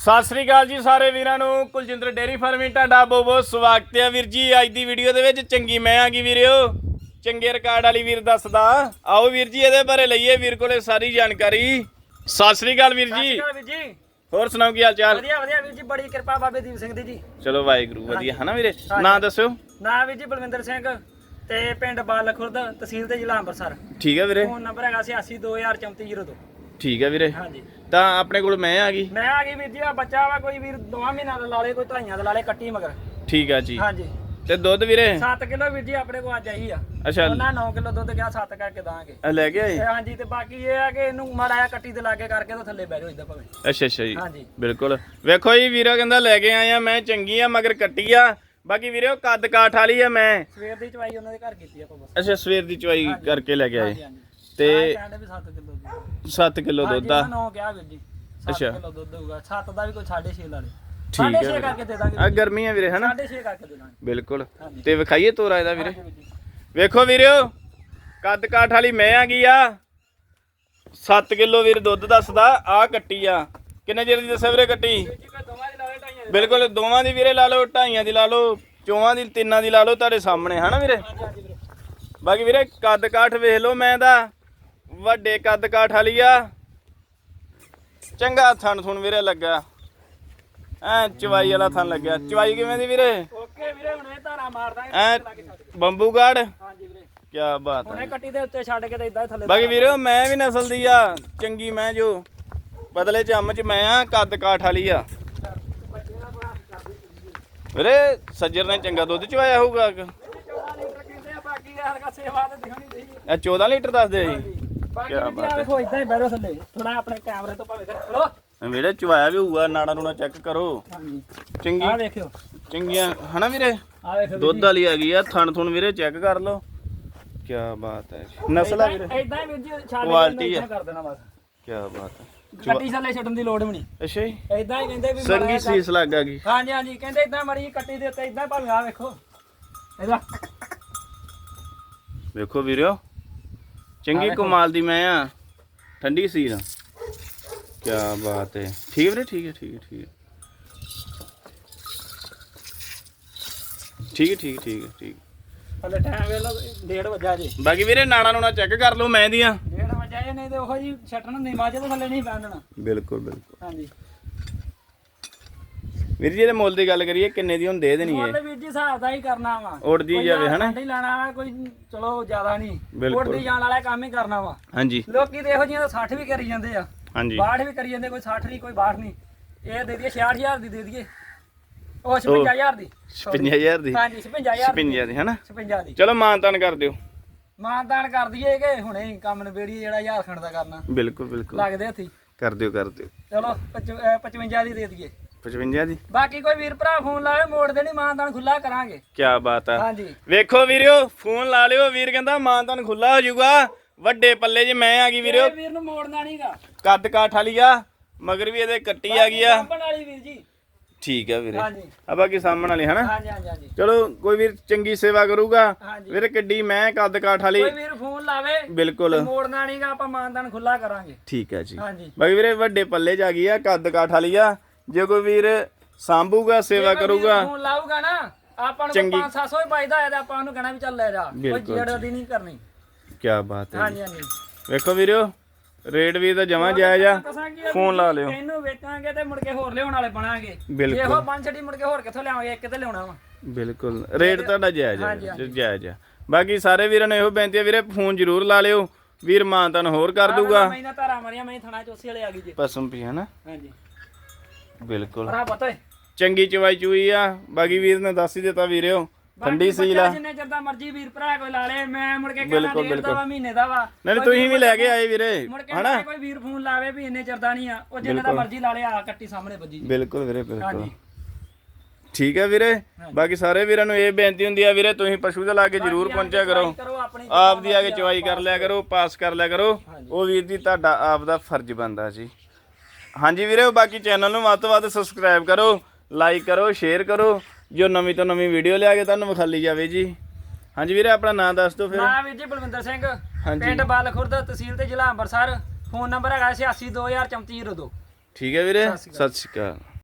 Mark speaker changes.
Speaker 1: ਸਤਿ ਸ੍ਰੀ ਅਕਾਲ ਜੀ ਸਾਰੇ ਵੀਰਾਂ ਨੂੰ। ਕੁਲਜਿੰਦਰ ਡੇਰੀ ਫਾਰਮਿੰਗ ਤੁਹਾਡਾ ਬਹੁਤ ਬਹੁਤ ਸਵਾਗਤ ਹੈ ਵੀਰ ਜੀ। ਅੱਜ ਦੀ ਵੀਡੀਓ ਦੇ ਵਿੱਚ ਚੰਗੀ ਮੈਂ ਆ ਗਈ ਵੀਰਿਓ। ਚੰਗੇ ਰਿਕਾਰਡ ਵਾਲੀ ਵੀਰ ਦੱਸਦਾ। ਆਓ ਵੀਰ ਜੀ ਇਹਦੇ ਬਾਰੇ ਲਈਏ ਵੀਰ ਕੋਲੇ ਸਾਰੀ ਜਾਣਕਾਰੀ। ਸਤਿ ਸ੍ਰੀ ਅਕਾਲ ਵੀਰ ਜੀ।
Speaker 2: ਸਤਿ ਵੀਰ ਜੀ।
Speaker 1: ਹੋਰ ਸੁਣਾਓ ਕੀ ਹਾਲ ਚਾਲ?
Speaker 2: ਵਧੀਆ ਵਧੀਆ ਵੀਰ ਜੀ ਬੜੀ ਕਿਰਪਾ ਬਾਬੇ ਦੀਪ ਸਿੰਘ ਦੀ ਜੀ।
Speaker 1: ਚਲੋ ਵਾਹਿਗੁਰੂ ਵਧੀਆ। ਹਨਾ ਵੀਰੇ। ਨਾਂ ਦੱਸਿਓ।
Speaker 2: ਨਾਮ ਵੀਰ ਜੀ ਬਲਵਿੰਦਰ ਸਿੰਘ ਤੇ ਪਿੰਡ ਬਾਲ ਖੁਰਦ ਤਹਿਸੀਲ ਤੇ ਜ਼ਿਲ੍ਹਾ ਅੰਮ੍ਰਿਤਸਰ।
Speaker 1: ਠੀਕ ਹੈ ਵੀਰੇ।
Speaker 2: ਫੋਨ ਨੰਬਰ ਹੈਗਾ 86203402
Speaker 1: ਠੀਕ ਹੈ ਵੀਰੇ।
Speaker 2: ਹਾਂਜੀ।
Speaker 1: ਤਾਂ ਆਪਣੇ ਕੋਲ ਮੈਂ ਆ ਗਈ।
Speaker 2: ਮੈਂ ਆ ਗਈ ਵੀਰ ਜੀ ਆ ਬੱਚਾ ਵਾ ਕੋਈ ਵੀਰ ਦੋਵਾਂ ਮਹੀਨਾ ਦਾ ਲਾ ਲੇ ਕੋਈ ਢਾਈਆਂ ਦਾ ਲਾ ਲੇ ਕੱਟੀ ਮਗਰ।
Speaker 1: ਠੀਕ ਆ ਜੀ।
Speaker 2: ਹਾਂਜੀ।
Speaker 1: ਤੇ ਦੁੱਧ ਵੀਰੇ?
Speaker 2: 7 ਕਿਲੋ ਵੀਰ ਜੀ ਆਪਣੇ ਕੋਲ ਅੱਜ ਆਈ ਆ।
Speaker 1: ਅੱਛਾ।
Speaker 2: ਉਹਨਾਂ 9 ਕਿਲੋ ਦੁੱਧ ਗਿਆ 7 ਕਰਕੇ ਦਾਂਗੇ
Speaker 1: ਆ ਲੈ ਕੇ ਆਏ?
Speaker 2: ਹਾਂਜੀ ਤੇ ਬਾਕੀ ਇਹ ਆ ਕਿ ਇਹਨੂੰ ਮਾੜਾ ਜਿਹਾ ਕੱਟੀ ਤੇ ਲਾਗੇ ਕਰਕੇ ਤਾਂ ਥੱਲੇ ਬਹਿ ਜਾਓ ਇਦਾਂ ਭਾਵੇਂ।
Speaker 1: ਅੱਛਾ ਅੱਛਾ ਜੀ।
Speaker 2: ਹਾਂਜੀ।
Speaker 1: ਬਿਲਕੁਲ। ਵੇਖੋ ਜੀ ਵੀਰਾ ਕਹਿੰਦਾ ਲੈ ਕੇ ਆਇਆ ਮੈਂ ਚੰਗੀ ਆ ਮਗਰ ਕੱਟੀ ਆ। ਬਾਕੀ ਵੀਰੇ ਉਹ ਕੱਦ ਕਾਠ ਵਾਲੀ ਆ ਮੈਂ।
Speaker 2: ਸਵੇਰ ਦੀ ਚਵਾਈ ਉਹਨਾਂ ਦੇ ਘਰ ਕੀਤੀ ਆਪਾਂ ਬਸ।
Speaker 1: ਅੱਛਾ ਸਵੇਰ ਦੀ ਚਵਾਈ ਕਰਕੇ ਲੈ ਕੇ ਆਏ। ਤੇ
Speaker 2: ਕਹਿੰਦੇ ਵੀ 7 ਕਿਲੋ ਦੀ
Speaker 1: 7 ਕਿਲੋ ਦੁੱਧ ਆ
Speaker 2: ਨੌ ਕਿਹਾ ਵੀਰ ਜੀ 7
Speaker 1: ਅੱਛਾ।
Speaker 2: ਕਿਲੋ ਦੁੱਧ ਹੋਊਗਾ 7 ਦਾ ਵੀ ਕੋਈ 6.5 ਲਾ ਲੇ।
Speaker 1: ਠੀਕ ਹੈ
Speaker 2: 6.5
Speaker 1: ਵੀਰੇ।
Speaker 2: ਕਰਕੇ ਦੇ ਦਾਂਗੇ
Speaker 1: ਆ ਗਰਮੀ ਆ ਵੀਰੇ ਹਨਾ?
Speaker 2: 6.5 ਕਰਕੇ ਦੇ ਦਾਂਗੇ।
Speaker 1: ਬਿਲਕੁਲ।
Speaker 2: ਹਾਂਜੀ।
Speaker 1: ਤੇ ਵਿਖਾਈਏ ਤੋਰਾ ਇਹਦਾ ਵੀਰੇ।
Speaker 2: ਹਾਂਜੀ ਵੀਰ ਜੀ।
Speaker 1: ਵੇਖੋ ਵੀਰਿਓ ਕੱਦ ਕਾਠ ਵਾਲੀ ਮੈਂ ਆ ਗਈ ਆ। 7 ਕਿਲੋ ਵੀਰ ਦੁੱਧ ਦੱਸਦਾ ਆ ਕੱਟੀ ਆ। ਕਿੰਨੇ ਚਿਰ ਦੀ ਦੱਸਿਆ ਵੀਰੇ ਕੱਟੀ?
Speaker 2: ਵੀਰ ਜੀ ਕੋਈ ਦੋਵਾਂ ਦੀ ਲਾਵੇ ਢਾਈਆਂ ਦੀ
Speaker 1: ਬਿਲਕੁਲ ਦੋਵਾਂ ਦੀ ਵੀਰੇ ਲਾ ਲਓ ਢਾਈਆਂ ਦੀ ਲਾ ਲਓ ਚੌਵਾਂ ਦੀ ਤਿੰਨਾਂ ਦੀ ਲਾ ਲਓ ਤੁਹਾਡੇ ਸਾਹਮਣੇ ਹਨਾ ਵੀਰੇ?
Speaker 2: ਹਾਂਜੀ ਵੀਰੇ।
Speaker 1: ਬਾਕੀ ਵੀਰੇ ਕੱਦ ਕਾਠ ਵੇਖ ਲਓ ਮੈਂ ਦਾ। ਵੱਡੇ ਕੱਦ ਕਾਠ ਵਾਲੀ ਆ। ਚੰਗਾ ਥਣ ਥੁਣ ਵੀਰੇ ਲੱਗਾ। ਐ ਚਵਾਈ ਵਾਲਾ ਥਣ ਲੱਗਿਆ। ਚਵਾਈ ਕਿਵੇਂ ਦੀ ਵੀਰੇ?
Speaker 2: ਓਕੇ ਵੀਰੇ ਹੁਣ ਇਹ ਧਾਰਾ ਮਾਰ ਦਾਂਗੇ
Speaker 1: ਐ
Speaker 2: ਕੇ।
Speaker 1: ਬੰਬੂਗੜ
Speaker 2: ਹਾਂਜੀ ਵੀਰੇ।
Speaker 1: ਕੀ ਬਾਤ
Speaker 2: ਹੁਣੇ
Speaker 1: ਹੈ
Speaker 2: ਕੱਟੀ ਦੇ ਉੱਤੇ ਛੱਡ ਕੇ ਤੇ ਇਦਾਂ ਥੱਲੇ
Speaker 1: ਬਾਕੀ ਵੀਰੇ ਮੈਂ ਵੀ ਨਸਲ ਦੀ ਆ। ਚੰਗੀ ਮੈਂ ਜੋ। ਬਦਲੇ ਚੰਮ ਚ ਮੈਂ ਆ ਕੱਦ ਕਾਠ ਵਾਲੀ ਆ। ਵੀਰੇ ਸੱਜਰ ਨੇ ਚੰਗਾ ਦੁੱਧ ਚਵਾਇਆ ਹੋਊਗਾ।
Speaker 2: 14 ਲੀਟਰ ਕਹਿੰਦੇ ਆ ਬਾਕੀ ਇਹ ਹਲਕਾ ਸੇਵਾ ਤੇ ਦਿਖਣੀ ਚਾਹੀਦੀ।
Speaker 1: ਇਹ 14 ਲੀਟਰ ਦੱਸਦੇ ਆ ਜੀ।
Speaker 2: ਬਾਕੀ
Speaker 1: ਕਿਆ
Speaker 2: ਵੀਰ ਜੀ
Speaker 1: ਬਾਤ
Speaker 2: ਆ ਵੇਖੋ ਇਦਾਂ ਹੀ ਬੈਠੋ ਥੱਲੇ। ਥੋੜਾ ਆਪਣੇ ਕੈਮਰੇ ਤੋਂ ਭਾਵੇਂ ਕਰ ਚਲੋ
Speaker 1: ਵੀਰੇ ਚਵਾਇਆ ਵੀ ਹੋਊਗਾ ਨਾੜਾ ਨੂੜਾ ਚੈੱਕ ਕਰੋ।
Speaker 2: ਹਾਂਜੀ।
Speaker 1: ਚੰਗੀ।
Speaker 2: ਆ ਵੇਖਿਓ।
Speaker 1: ਚੰਗੀਆਂ ਹਨਾ ਵੀਰੇ?
Speaker 2: ਆ ਵੇਖੋ
Speaker 1: ਦੁੱਧ ਵਾਲੀ ਆ ਗਈ ਆ ਥਣ ਥੁਣ ਵੀਰੇ ਚੈੱਕ ਕਰ ਲਓ। ਕੀ ਬਾਤ ਹੈ। ਨਸਲ ਆ ਵੀਰੇ।
Speaker 2: ਇਦਾਂ ਹੀ ਵੀਰ ਜੀ
Speaker 1: ਆ।
Speaker 2: ਏਦਾਂ ਕਰ ਦੇਣਾ ਬਸ।
Speaker 1: ਕੀ ਬਾਤ ਹੈ।
Speaker 2: ਕੱਟੀ ਥੱਲੇ ਛੱਡਣ ਦੀ ਲੋੜ ਵੀ ਨਹੀਂ।
Speaker 1: ਅੱਛਾ ਜੀ।
Speaker 2: ਇਦਾਂ ਹੀ ਕਹਿੰਦੇ ਵੀ
Speaker 1: ਸੰਗੀ
Speaker 2: ਜਿਹਾ-
Speaker 1: ਸੀਸ ਲੱਗ ਗਈ।
Speaker 2: ਹਾਂਜੀ ਹਾਂਜੀ ਕਹਿੰਦੇ ਇਦਾਂ ਮੜੀ ਕੱਟੀ ਦੇ ਉੱਤੇ ਇਦਾਂ ਆ ਵੇਖੋ। ਇਹਦਾ
Speaker 1: ਵੇਖੋ ਵੀਰਿਓ ਚੰਗੀ। ਕਮਾਲ ਦੀ ਮੈਂ ਆ। ਠੰਡੀ ਸੀ ਨਾ ਕੀ ਬਾਤ ਹੈ ਠੀਕ ਹੈ ਠੀਕ ਹੈ ਠੀਕ ਹੈ ਠੀਕ ਹੈ ਠੀਕ ਠੀਕ ਠੀਕ ਠੀਕ।
Speaker 2: ਹਲੇ ਟਾਈਮ ਵੇਲਾ ਡੇਢ ਵਜਾ ਜੇ।
Speaker 1: ਬਾਕੀ ਵੀਰੇ ਨਾੜਾ ਨੂੜਾ ਚੈੱਕ ਕਰ ਲਓ ਮੈਂ ਦੀਆਂ।
Speaker 2: ਡੇਢ ਵਜਾ ਜੇ ਨਹੀਂ ਤੇ ਉਹੋ ਜੀ ਛੱਟਣ ਨਹੀਂ ਮਾਜੇ ਤੋਂ ਥੱਲੇ ਨਹੀਂ ਪੈਂਦਣਾ
Speaker 1: ਬਿਲਕੁਲ ਬਿਲਕੁਲ।
Speaker 2: ਹਾਂਜੀ।
Speaker 1: ਵੀਰ ਜੀ ਇਹਦੇ ਮੁੱਲ ਦੀ ਗੱਲ ਕਰੀਏ ਕਿੰਨੇ ਦੀ ਹੁਣ ਦੇ ਦੇਣੀ ਹੈ
Speaker 2: ਮੁੱਲ ਵੀਰ ਜੀ ਹਿਸਾਬ ਦਾ ਹੀ ਕਰਨਾ ਵਾ। ਕੋਈ
Speaker 1: ਜਾਵੇ ਹਨਾ?
Speaker 2: ਸਾਡੀ ਲੈਣਾ ਵਾ ਕੋਈ ਚਲੋ ਜ਼ਿਆਦਾ ਨਹੀਂ।
Speaker 1: ਬਿਲਕੁਲ।
Speaker 2: ਉੜਦੀ ਜਾਣ ਵਾਲਾ ਕੰਮ ਹੀ ਕਰਨਾ ਵਾ।
Speaker 1: ਹਾਂਜੀ।
Speaker 2: ਲੋਕੀ ਤੇ ਇਹੋ ਜਿਹੀਆਂ ਤਾਂ 60 ਵੀ ਕਰੀ ਜਾਂਦੇ ਆ।
Speaker 1: ਹਾਂਜੀ।
Speaker 2: 62 ਵੀ ਕਰੀ ਜਾਂਦੇ ਕੋਈ 60 ਨਹੀਂ ਕੋਈ 62 ਨਹੀਂ। ਇਹ ਦੇ ਦਈਏ 66000 ਦੀ ਦੇ ਦਈਏ। ਉਹ 56000 ਦੀ।
Speaker 1: 55000 ਦੀ?
Speaker 2: ਹਾਂਜੀ 56000 ਦੀ।
Speaker 1: 56 ਦੀ ਹਨਾ?
Speaker 2: 56 ਦੀ।
Speaker 1: ਚਲੋ ਮਾਨਤਾਨ ਕਰ ਦਿਓ।
Speaker 2: ਮਾਨਦਾਨ ਕਰ ਦਈਏ ਕਿ ਹੁਣੇ ਹੀ ਕੰਮ ਨਿਬੇੜੀਏ ਜਿਹੜਾ ਹਜ਼ਾਰ ਖੰਡ ਦਾ ਕਰਨਾ।
Speaker 1: ਬਿਲਕੁਲ ਬਿਲਕੁਲ।
Speaker 2: ਲੱਗਦੇ ਹੱਥੀ
Speaker 1: ਕਰ ਦਿਓ ਕਰ ਦਿਓ।
Speaker 2: ਚਲੋ 55 ਦੀ ਦੇ ਦਈਏ।
Speaker 1: 55 ਦੀ
Speaker 2: ਬਾਕੀ ਕੋਈ ਵੀਰ ਭਰਾ ਫੋਨ ਲਾਵੇ ਮੋੜ ਦੇਣੀ ਮਾਨਦਾਨ ਖੁੱਲਾ ਕਰਾਂਗੇ।
Speaker 1: ਕੀ ਬਾਤ ਆ।
Speaker 2: ਹਾਂਜੀ।
Speaker 1: ਵੇਖੋ ਵੀਰਿਓ ਫੋਨ ਲਾ ਲਿਓ ਵੀਰ ਕਹਿੰਦਾ ਮਾਨਤਾਨ ਖੁੱਲਾ ਹੋ ਜਾਊਗਾ। ਵੱਡੇ ਪੱਲੇ 'ਚ ਮੈਂ ਆ ਗਈ ਵੀਰਿਓ।
Speaker 2: ਇਹ ਵੀਰ ਨੂੰ ਮੋੜਨਾ ਨਹੀਂਗਾ।
Speaker 1: ਕੱਦ ਕਾਠ ਵਾਲੀ ਆ ਮਗਰ ਵੀ ਇਹਦੇ ਕੱਟੀ ਆ ਗਈ ਆ।
Speaker 2: ਕੰਪਨ ਵਾਲੀ ਵੀਰ ਜੀ।
Speaker 1: ਠੀਕ ਆ ਵੀਰੇ।
Speaker 2: ਹਾਂਜੀ।
Speaker 1: ਆ ਬਾਕੀ ਸਾਹਮਣ ਵਾਲੀ ਹਨਾ?
Speaker 2: ਹਾਂਜੀ ਹਾਂਜੀ ਹਾਂਜੀ।
Speaker 1: ਚਲੋ ਕੋਈ ਵੀਰ ਚੰਗੀ ਸੇਵਾ ਕਰੂਗਾ।
Speaker 2: ਹਾਂਜੀ।
Speaker 1: ਵੀਰੇ ਕਿੱਡੀ ਮੈਂ ਕੱਦ ਕਾਠ ਵਾਲੀ।
Speaker 2: ਕੋਈ ਵੀਰ ਫੋਨ ਲਾਵੇ
Speaker 1: ਬਿਲਕੁਲ।
Speaker 2: ਮੋੜਨਾ ਨਹੀਂਗਾ ਆਪਾਂ ਮਾਨਦਾਨ ਖੁੱਲਾ ਕਰਾਂਗੇ।
Speaker 1: ਠੀਕ ਹੈ ਜੀ।
Speaker 2: ਹਾਂਜੀ।
Speaker 1: ਬਾਕੀ ਵੀਰੇ ਵੱਡੇ ਪੱਲੇ 'ਚ ਆ ਗਈ ਆ ਕੱਦ ਕਾਠ ਵਾਲੀ ਆ। ਜੇ ਕੋਈ ਵੀਰ ਸਾਂਭੂਗਾ ਸੇਵਾ ਕਰੂਗਾ
Speaker 2: ਲਾਊਗਾ ਨਾ ਆਪਾਂ ਨੂੰ
Speaker 1: ਚੰਗੀ-
Speaker 2: 5-700 ਹੀ ਪਾਈਦਾ ਹੈ ਤੇ ਆਪਾਂ ਉਹਨੂੰ ਕਹਿਣਾ ਵੀ ਚੱਲ ਲੈ ਜਾ। ਕੋਈ ਜਿਹੜਾ ਦੀ ਨਹੀਂ ਕਰਨੀ।
Speaker 1: ਕੀ ਬਾਤ ਹੈ
Speaker 2: ਹਾਂਜੀ ਹਾਂਜੀ।
Speaker 1: ਵੇਖੋ ਵੀਰਿਓ ਰੇਟ ਵੀ ਤਾਂ ਜਮਾ ਜਾਇਜ਼ ਆ।
Speaker 2: ਆ
Speaker 1: ਫੋਨ ਲਾ ਲਿਓ।
Speaker 2: ਇਹਨੂੰ ਵੇਚਾਂਗੇ ਤੇ ਮੁੜ ਕੇ ਹੋਰ ਲਿਆਉਣ ਵਾਲੇ ਬਣਾਂਗੇ। ਇਹੋ ਪੰਜ ਛੜੀ ਮੁੜ ਕੇ ਹੋਰ ਕਿੱਥੋਂ ਲਿਆਵਾਂਗੇ ਇੱਕ ਤੇ ਲਿਆਉਣਾ ਵਾ।
Speaker 1: ਬਿਲਕੁਲ। ਰੇਟ ਤੁਹਾਡਾ ਜਾਇਜ਼
Speaker 2: ਹਾਂਜੀ।
Speaker 1: ਜਾਇਜ਼ ਆ। ਬਾਕੀ ਸਾਰੇ ਵੀਰਾਂ ਨੂੰ ਇਹੋ ਬੇਨਤੀ ਹੈ ਵੀਰੇ ਫੋਨ ਜ਼ਰੂਰ ਲਾ ਲਿਓ। ਵੀਰ ਮਾਂ ਤੁਹਾਨੂੰ ਹੋਰ ਕਰ ਦੂਗਾ।
Speaker 2: ਮੈਂ ਨਾ ਧਾਰਾ ਮਰੀਆਂ ਮੈਂ ਥਣਾ ਚੋਸੇ ਵਾਲੇ ਆ ਗਈ ਜੀ।
Speaker 1: ਪਸਮ ਪੀ ਹੈ ਨਾ।
Speaker 2: ਹਾਂਜੀ।
Speaker 1: ਬਿਲਕੁਲ।
Speaker 2: ਪਰਾ ਪਤਾ ਹੈ
Speaker 1: ਚੰਗੀ ਚਵਾਈ ਚੂਈ ਆ। ਬਾਕੀ ਵੀਰ ਨੇ ਦੱਸ ਹੀ ਦਿੱਤਾ ਵੀਰਿਓ। ਠੰਡੀ ਸੀਲ ਆ।
Speaker 2: ਜਿੰਨੇ ਚਿਰ ਦਾ ਮਰਜ਼ੀ ਵੀਰ ਭਰਾ ਕੋਈ ਲਾ ਲੇ ਮੈਂ ਮੁੜ ਕੇ
Speaker 1: ਬਿਲਕੁਲ,
Speaker 2: ਕਹਿੰਦਾ ਡੇਢ ਦਾ ਵਾ ਮਹੀਨੇ ਦਾ ਵਾ।
Speaker 1: ਨਹੀਂ
Speaker 2: ਕੋਈ
Speaker 1: ਤੁਸੀਂ ਵੀ ਲੈ ਕੇ ਆਏ ਵੀਰੇ।
Speaker 2: ਮੁੜ ਕੇ
Speaker 1: ਹਨਾ?
Speaker 2: ਕੋਈ ਵੀਰ ਫੋਨ ਲਾਵੇ ਵੀ ਇੰਨੇ ਚਿਰ ਦਾ ਨਹੀਂ ਆ। ਉਹ ਜਿੰਨੇ ਦਾ ਮਰਜ਼ੀ ਲਾ ਲੇ ਆ ਕੱਟੀ ਸਾਹਮਣੇ ਵੱਜੀ ਜੀ।
Speaker 1: ਬਿਲਕੁਲ ਵੀਰੇ ਬਿਲਕੁਲ।
Speaker 2: ਹਾਂਜੀ।
Speaker 1: ਠੀਕ ਹੈ ਵੀਰੇ। ਬਾਕੀ ਸਾਰੇ ਵੀਰਾਂ ਨੂੰ ਇਹ ਬੇਨਤੀ ਹੁੰਦੀ ਆ ਵੀਰੇ ਤੁਸੀਂ ਪਸ਼ੂ ਦੇ ਲਾਗੇ ਜ਼ਰੂਰ ਪਹੁੰਚਿਆ ਕਰੋ।
Speaker 2: ਕਰੋ ਆਪਣੀ
Speaker 1: ਆਪ ਦੀ ਆ ਕੇ ਚਵਾਈ ਕਰ ਲਿਆ ਕਰੋ ਪਾਸ ਕਰ ਲਿਆ ਕਰੋ। ਉਹ ਵੀਰ ਦੀ ਤੁਹਾਡਾ ਆਪ ਦਾ ਫਰਜ਼ ਬਣਦਾ ਜੀ। ਹਾਂਜੀ ਵੀਰੇ ਬਾਕੀ ਚੈਨਲ ਨੂੰ ਵੱਧ ਤੋਂ ਵੱਧ ਸਬਸਕ੍ਰਾਈਬ ਕਰੋ ਲਾਈਕ ਕਰੋ ਸ਼ੇਅਰ ਕਰੋ। ਜੋ ਨਵੀਂ ਤੋਂ ਨਵੀਂ ਵੀਡੀਓ ਲਿਆ ਕੇ ਤੁਹਾਨੂੰ ਵਿਖਾਲੀ ਜਾਵੇ ਜੀ। ਹਾਂਜੀ ਵੀਰੇ ਆਪਣਾ ਨਾਮ ਦੱਸ ਦਿਓ ਫਿਰ।
Speaker 2: ਨਾਮ ਵੀਰ ਜੀ ਬਲਵਿੰਦਰ ਸਿੰਘ
Speaker 1: ਹਾਂਜੀ।
Speaker 2: ਪਿੰਡ ਬਾਲ ਖੁਰਦ ਤਹਿਸੀਲ ਤੇ ਜ਼ਿਲ੍ਹਾ ਅੰਮ੍ਰਿਤਸਰ। ਫੋਨ ਨੰਬਰ ਹੈਗਾ 86203402
Speaker 1: ਠੀਕ ਹੈ ਵੀਰੇ ਸਤਿ ਸ਼੍ਰੀ ਅਕਾਲ।